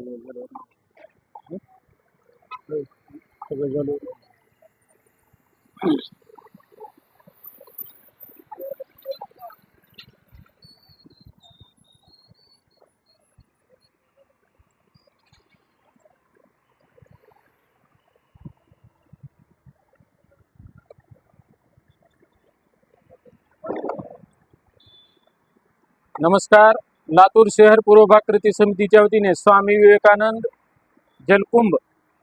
सगळं झालं सगळं झालं नमस्कार. लातूर शहर पूर्वभाग कृती समितीच्या वतीने स्वामी विवेकानंद जलकुंभ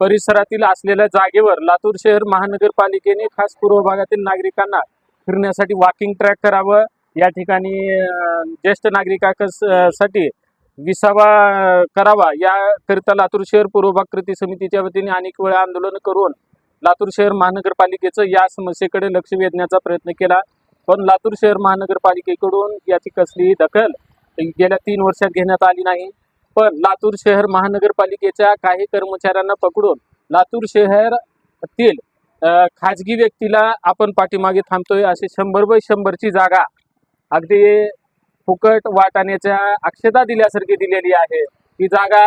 परिसरातील असलेल्या जागेवर लातूर शहर महानगरपालिकेने खास पूर्व भागातील नागरिकांना फिरण्यासाठी वॉकिंग ट्रॅक करावं. या ठिकाणी ज्येष्ठ नागरिकांसाठी विसावा करावा. याकरिता लातूर शहर पूर्व भाग कृती समितीच्या वतीने अनेक वेळा आंदोलन करून लातूर शहर महानगरपालिकेचं या समस्येकडे लक्ष वेधण्याचा प्रयत्न केला. पण लातूर शहर महानगरपालिकेकडून याची कसलीही दखल गेल्या तीन वर्षात घेण्यात आली नाही. पण लातूर शहर महानगरपालिकेच्या काही कर्मचाऱ्यांना पकडून लातूर शहरातील खाजगी व्यक्तीला आपण पाठीमागे थांबतोय असे शंभर बाय शंभरची जागा अगदी फुकट वाटाण्याच्या अक्षता दिल्यासारखी दिलेली आहे. ही जागा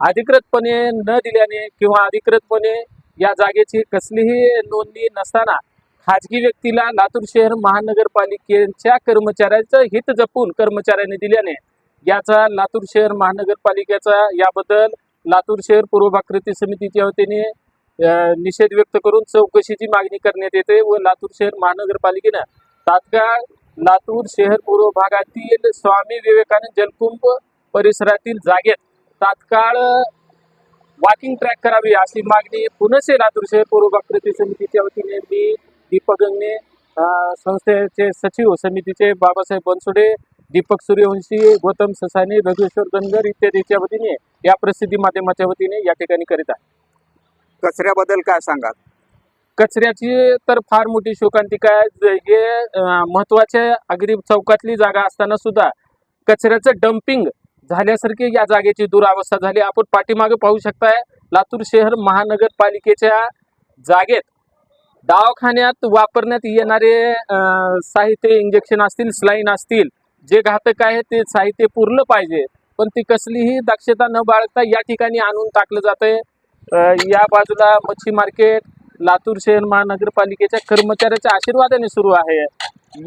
अधिकृतपणे न दिल्याने किंवा अधिकृतपणे या जागेची कसलीही नोंदणी नसताना खाजगी व्यक्तीला लातूर शहर महानगरपालिकेच्या कर्मचाऱ्याचं हित जपून कर्मचाऱ्याने दिल्याने याचा लातूर शहर महानगरपालिकेचा याबद्दल लातूर शहर पूर्व भाग समितीच्या वतीने निषेध व्यक्त करून चौकशीची मागणी करण्यात येते व लातूर शहर महानगरपालिकेनं तात्काळ लातूर शहर पूर्व भागातील स्वामी विवेकानंद जलकुंभ परिसरातील जागेत तात्काळ वॉकिंग ट्रॅक करावी अशी मागणी पुनसे लातूर शहर पूर्व भाकृती समितीच्या वतीने मी दीपक गंगणे संस्थेचे सचिव समितीचे बाबासाहेब बनसोडे दीपक सूर्यवंशी गौतम ससाने रघुश्वर धनगर इत्यादीच्या वतीने या प्रसिद्धी माध्यमाच्या वतीने या ठिकाणी करीत आहे. कचऱ्याबद्दल काय सांगाल? कचऱ्याची तर फार मोठी शोकांतिका आहे. ज- हे महत्त्वाच्या अगदी चौकातली जागा असताना सुद्धा कचऱ्याचं डम्पिंग झाल्यासारखी या जागेची दुरावस्था झाली. आपण पाठीमागे पाहू शकताय लातूर शहर महानगरपालिकेच्या जागेत दवाखान्यात वापरण्यात येणारे साहित्य इंजेक्शन असतील स्लाईन असतील जे घातक आहे ते साहित्य पुरलं पाहिजे. पण ती कसलीही दक्षता न बाळगता या ठिकाणी आणून टाकलं जात आहे या बाजूला मच्छी मार्केट लातूर शहर महानगरपालिकेच्या कर्मचाऱ्याच्या आशीर्वादाने सुरू आहे.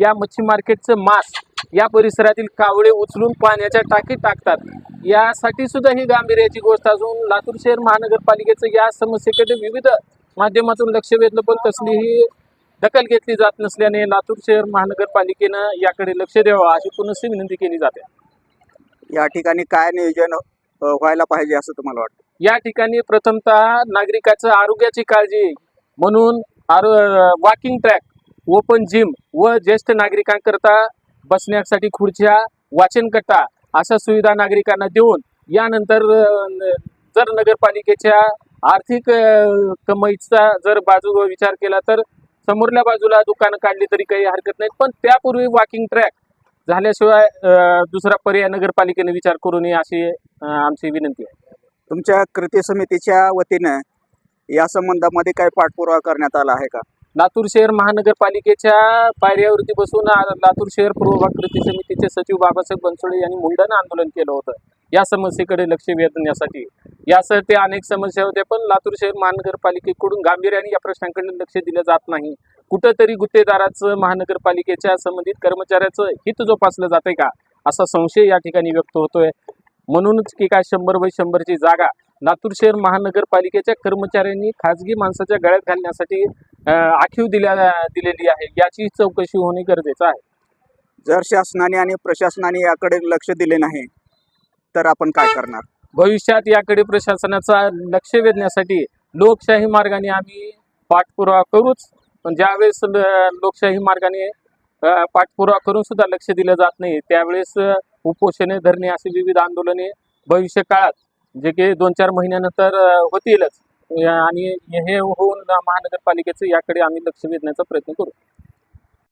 या मच्छी मार्केटचं मास या परिसरातील कावळे उचलून पाण्याच्या टाकीत टाकतात. यासाठी सुद्धा ही गांभीर्याची गोष्ट असून लातूर शहर महानगरपालिकेचं या समस्येकडे विविध माध्यमातून लक्ष वेधलं पण कसलीही दखल घेतली जात नसल्याने लातूर शहर महानगरपालिकेनं याकडे लक्ष द्यावं अशी पुनश्च विनंती केली जाते. या ठिकाणी काय नियोजन व्हायला पाहिजे असं तुम्हाला वाटतं? या ठिकाणी प्रथमतः नागरिकाचं आरोग्याची काळजी म्हणून आरो वॉकिंग ट्रॅक ओपन जिम व ज्येष्ठ नागरिकांकरता बसण्यासाठी खुर्च्या वाचनकट्टा अशा सुविधा नागरिकांना देऊन यानंतर जर नगरपालिकेच्या आर्थिक कमाईचा जर बाजू विचार केला तर समोरल्या बाजूला दुकानं काढली तरी काही हरकत नाही. पण त्यापूर्वी वॉकिंग ट्रॅक झाल्याशिवाय दुसरा पर्याय नगरपालिकेने विचार करू नये अशी आमची विनंती आहे. तुमच्या कृती समितीच्या वतीनं या संबंधामध्ये काय पाठपुरावा करण्यात आला आहे का? लातूर शहर महानगरपालिकेच्या पायऱ्यावरती बसून लातूर शहर पूर्व कृती समितीचे सचिव बाबासाहेब बनसोडे यांनी मुंडन आंदोलन केलं होतं. या समस्येकडे लक्ष वेधण्यासाठी. यासह ते अनेक समस्या होत्या पण लातूर शहर महानगरपालिकेकडून गांभीर्याने या प्रश्नांकडे लक्ष दिलं जात नाही. कुठंतरी गुत्तेदाराचं महानगरपालिकेच्या संबंधित कर्मचाऱ्याचं हित जोपासलं जाते का? असा संशय या ठिकाणी व्यक्त होतोय. म्हणूनच की काय शंभर बाय शंभरची जागा लातूर शहर महानगरपालिकेच्या कर्मचाऱ्यांनी खाजगी माणसाच्या गळ्यात घालण्यासाठी आखीव दिल्या दिलेली आहे. याची चौकशी होणे गरजेचं आहे. जर शासनाने आणि प्रशासनाने याकडे लक्ष दिले नाही तर आपण काय करणार? भविष्यात याकडे प्रशासनाचा लक्ष वेधण्यासाठी लोकशाही मार्गाने आम्ही पाठपुरावा करूच. पण ज्यावेळेस ल- लोकशाही मार्गाने पाठपुरावा करून सुद्धा लक्ष दिलं जात नाही त्यावेळेस उपोषणे धरणे अशी विविध आंदोलने भविष्य काळात जे की दोन चार महिन्यानंतर होतीलच. आणि हे होऊन महानगरपालिकेचं याकडे आम्ही लक्ष वेधण्याचा प्रयत्न करू.